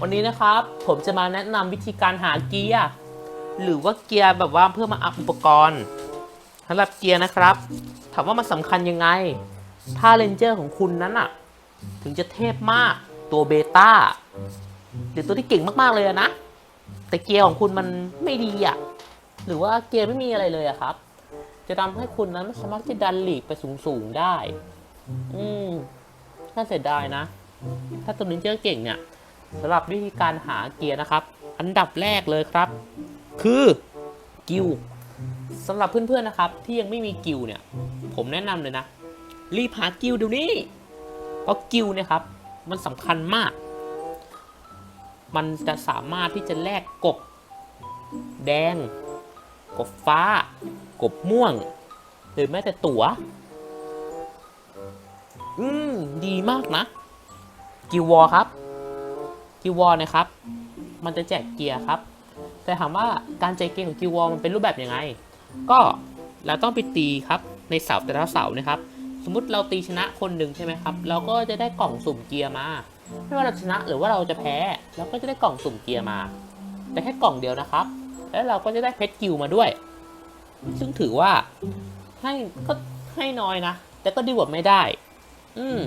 วันนี้นะครับผมจะมาแนะนำวิธีการหาเกียร์หรือว่าเกียร์แบบว่าเพื่อมาอัพอุปกรณ์สำหรับเกียร์นะครับ ถามว่ามันสำคัญยังไง ถ้าเลนเจอร์ของคุณนั้นอะถึงจะเทพมากตัวเบต้าหรือตัวที่เก่งมากๆเลยนะ แต่เกียร์ของคุณมันไม่ดีอะหรือว่าเกียร์ไม่มีอะไรเลยอะครับ จะทำให้คุณนั้นไม่สามารถที่จะดันหลีกไปสูงๆได้ อืมน่าเสียดายนะ ถ้าตัวเลนเจอร์เก่งเนี่ย สำหรับวิธีการหาเกียร์นะครับ อันดับแรกเลยครับ คือกิลสำหรับเพื่อนๆนะครับ ที่ยังไม่มีกิลเนี่ย ผมแนะนำเลยนะ รีบหากิลเดี๋ยวนี้เพราะกิลเนี่ยครับ มันสำคัญมาก มันจะสามารถที่จะแลกกบ แดง กบฟ้า กบม่วง หรือแม้แต่ตั๋ว อืม ดีมากนะ กิลวอลครับ กิวอลนะครับ มันจะแจกเกียร์ครับ แต่ถามว่าการแจกเกียร์ของกิวอลมันเป็นรูปแบบยังไง ก็เราต้องไปตีครับในเสาแต่ละเสานะครับ สมมติเราตีชนะคนหนึ่งใช่ไหมครับ เราก็จะได้กล่องสุ่มเกียร์มา ไม่ว่าเราชนะหรือว่าเราจะแพ้เราก็จะได้กล่องสุ่มเกียร์มา แต่แค่กล่องเดียวนะครับ แล้วเราก็จะได้เพชรกิวมาด้วย ซึ่งถือว่าให้ก็ให้น้อยนะ แต่ก็ดีกว่าไม่ได้ อืม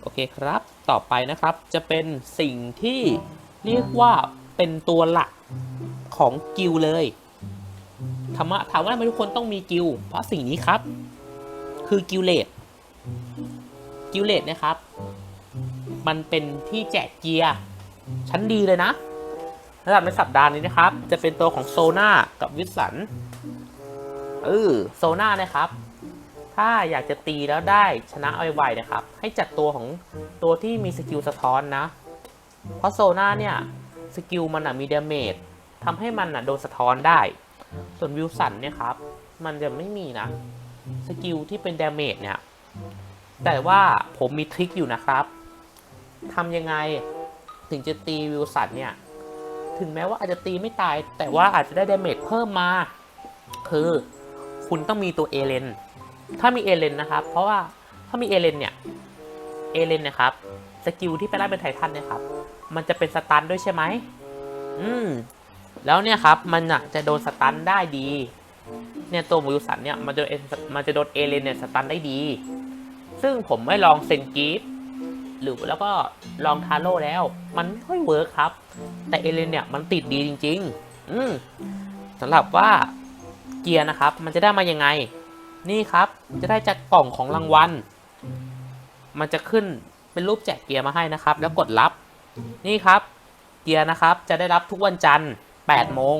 โอเคครับ ต่อไปนะครับจะเป็นสิ่งที่เรียกว่าเป็นตัวหลักของกิลเลยถามว่าถามว่าทำไมทุกคนต้องมีกิลเพราะสิ่งนี้ครับ คือกิลเลตกิลเลตนะครับ มันเป็นที่แจกเกียร์ชั้นดีเลยนะสำหรับในสัปดาห์นี้นะครับ จะเป็นตัวของโซนากับวิสันเออโซนานะครับ ถ้าอยากจะตีแล้วได้ชนะไวๆนะครับ ให้จัดตัวของตัวที่มีสกิลสะท้อนนะ เพราะโซนาเนี่ยสกิลมันมีเดาเมจทำให้มันโดนสะท้อนได้ ส่วนวิลสันเนี่ยครับ มันจะไม่มีนะ สกิลที่เป็นเดาเมจเนี่ย แต่ว่าผมมีทริคอยู่นะครับทำยังไงถึงจะตีวิลสันเนี่ย ถึงแม้ว่าอาจจะตีไม่ตาย แต่ว่าอาจจะได้เดาเมจเพิ่มมา คือคุณต้องมีตัวเอเลน ถ้ามีเอเลนนะครับ เพราะว่าถ้ามีเอเลนเนี่ย เอเลนนะครับ สกิลที่ไปไล่เป็นไททันเนะครับ มันจะเป็นสตันด้วยใช่ไหม อืม แล้วเนี่ยครับ มันอะจะโดนสตันได้ดี เนี่ยตัววิลสันเนี่ย มันจะโดนมันจะโดนเอเลนเนี่ยสตันได้ดี ซึ่งผมไม่ลองเซนกีฟหรือแล้วก็ลองทาโร่แล้ว มันไม่ค่อยเวิร์คครับ แต่เอเลนเนี่ยมันติดดีจริง ๆ อืมสำหรับว่าเกียร์นะครับ มันจะได้มายังไง นี่ครับ จะได้จากกล่องของรางวัล มันจะขึ้นเป็นรูปแจกเกียร์มาให้นะครับ แล้วกดรับ นี่ครับ เกียร์นะครับ จะได้รับทุกวันจันทร์8โมง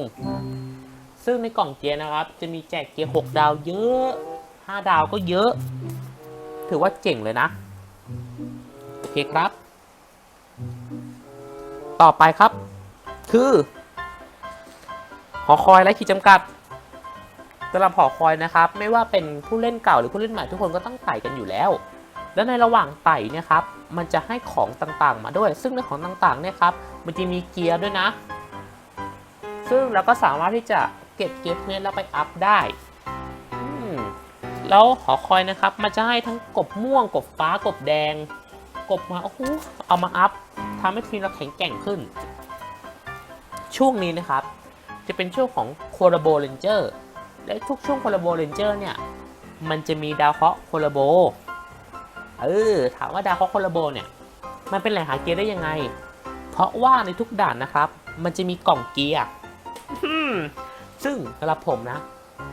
ซึ่งในกล่องเกียร์นะครับ จะมีแจกเกียร์6ดาวเยอะ 5 ดาวก็เยอะ ถือว่าเจ๋งเลยนะ โอเคครับ ต่อไปครับ คือ หอคอยและขีดจำกัด สำหรับหอคอยนะครับ ไม่ว่าเป็นผู้เล่นเก่าหรือผู้เล่นใหม่ทุกคนก็ต้องไต่กันอยู่แล้ว แล้วในระหว่างไต่เนี่ยครับ มันจะให้ของต่างๆ มาด้วย ซึ่งในของต่างๆเนี่ยครับ มันจะมีเกียร์ด้วยนะ ซึ่งเราก็สามารถที่จะเก็บเกียร์เพชรแล้วไปอัพได้ แล้วหอคอยนะครับ มันจะให้ทั้งกบม่วง กบฟ้า กบแดง กบมา โอ้โห เอามาอัพทำให้ทีมเราแข็งแกร่งขึ้น ช่วงนี้นะครับ จะเป็นช่วงของโคลาโบเรนเจอร์ และทุกช่วงโคลาโบเรนเจอร์เนี่ย มันจะมีดาวเคราะห์โคลาโบเออถามว่าดาวเคราะห์โคลาโบเนี่ย มันเป็นแหล่งหาเกียร์ได้ยังไง เพราะว่าในทุกด่านนะครับ มันจะมีกล่องเกียร์อืมซึ่งสำหรับผมนะ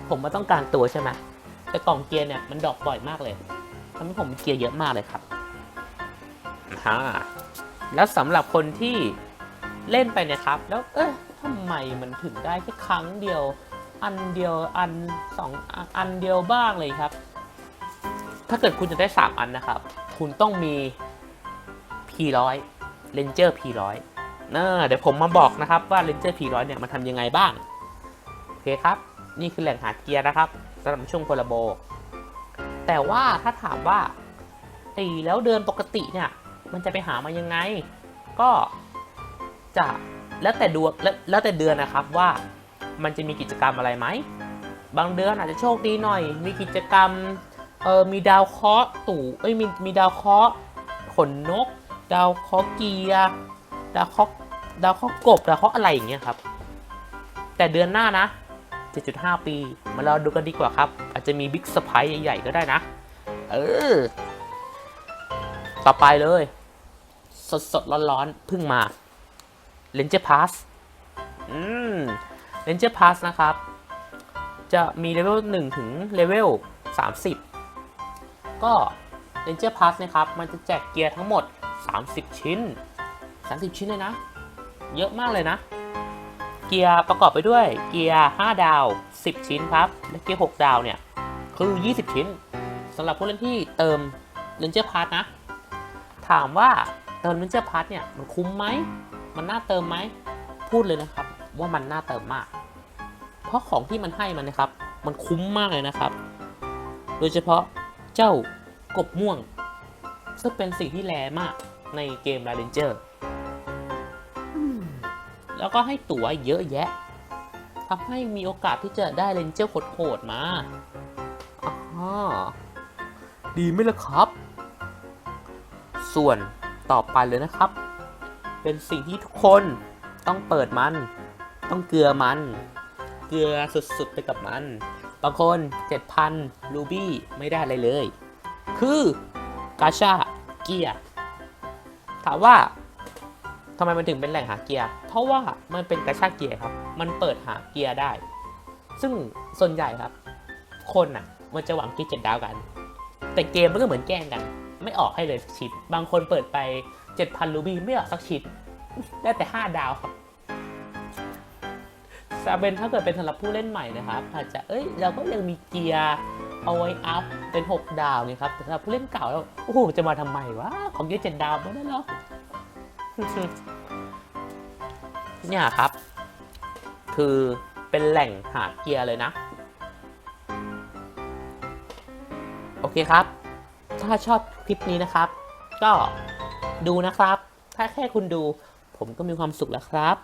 ผมมาต้องการตัวใช่ไหมแต่กล่องเกียร์เนี่ยมันดรอกบ่อยมากเลยทำให้ผมมีเกียร์เยอะมากเลยครับฮ่าแล้วสำหรับคนที่เล่นไปเนี่ยครับ แล้วเอ๊ะทำไมมันถึงได้แค่ครั้งเดียว อันเดียวอันสองอันเดียวบ้างเลยครับ ถ้าเกิดคุณจะได้ 3 อันนะครับ คุณต้องมี P100 Ranger P100 นะเดี๋ยวผมมาบอกนะครับว่า Ranger P100 เนี่ยมันทำยังไงบ้าง โอเคครับ นี่คือแหล่งหาเกียร์นะครับสำหรับช่วงโคลาโบ แต่ว่าถ้าถามว่าตีแล้วเดินปกติเนี่ยมันจะไปหามายังไง ก็จะแล้วแต่ดวงแแล้วแต่เดือนนะครับว่า มันจะมีกิจกรรมอะไรไหม บางเดือนอาจจะโชคดีหน่อย มีกิจกรรมเออมีดาวเคราะห์ตู่เอ้ยมีมีดาวเคราะห์ขนนก ดาวเคราะห์เกียร์ดาวเคราะห์ดาวเคราะห์กบดาวเคราะห์อะไรอย่างเงี้ยครับ แต่เดือนหน้านะ 7.5 ปี มาเราดูกันดีกว่าครับ อาจจะมีบิ๊กสไพรส์ใหญ่ๆก็ได้นะ เออ ต่อไปเลย สดๆ ร้อนๆเพิ่งมา Ranger Pass อืม Ranger Pass นะครับ จะมีเลเวล1ถึงเลเวล30 ก็ Ranger Pass นะครับ มันจะแจกเกียร์ทั้งหมด 30 ชิ้น 30 ชิ้นเลยนะ เยอะมากเลยนะ เกียร์ประกอบไปด้วยเกียร์ 5 ดาว 10 ชิ้นครับ และเกียร์ 6 ดาวเนี่ย คือ 20 ชิ้นสำหรับผู้เล่นที่เติม Ranger Pass นะ ถามว่าเติม Ranger Pass เนี่ย มันคุ้มไหม มันน่าเติมไหม พูดเลยนะครับ ว่ามันน่าเติมมาก เพราะของที่มันให้มันนะครับ มันคุ้มมากเลยนะครับ โดยเฉพาะเจ้ากบม่วง ซึ่งเป็นสิ่งที่แรมากในเกม r a n g e r แล้วก็ให้ตั๋วเยอะแยะทำให้มีโอกาสที่จะได้เรนเจอร์โหดๆมาอ่าดีไหมล่ะครับ ส่วนต่อไปเลยนะครับ เป็นสิ่งที่ทุกคนต้องเปิดมัน ต้องเกลือมัน เกลือสุดๆไปกับมัน บางคน 7,000 รูบี้ ไม่ได้อะไรเลย คือกาชาเกียร์ถามว่าทำไมมันถึงเป็นแหล่งหาเกียร์ เพราะว่ามันเป็นกาชาเกียร์ครับ มันเปิดหาเกียร์ได้ ซึ่งส่วนใหญ่ครับ คนอะ มันจะหวังเกียร์เจ็ดดาวกัน แต่เกมมันก็เหมือนแกล้งกัน ไม่ออกให้เลยสักชิ้นบางคนเปิดไป 7,000รูบี้ไม่ออกสักชิ้นได้แต่ 5 ดาวครับ ซาเบนถ้าเกิดเป็นสำหรับผู้เล่นใหม่นะครับอาจจะเอ้ยเราก็ยังมีเกียร์เอาไว้อัพเป็น 6 ดาวไงครับแต่สำหรับผู้เล่นเก่าแล้วโอ้โหจะมาทำไมวะของเกียร์เจ็ดดาวไม่ได้หรอกเนี่ยครับ คือเป็นแหล่งหาเกียร์เลยนะ โอเคครับ ถ้าชอบคลิปนี้นะครับ ก็ดูนะครับ ถ้าแค่คุณดู ผมก็มีความสุขแล้วครับ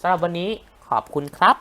สำหรับวันนี้ ขอบคุณครับ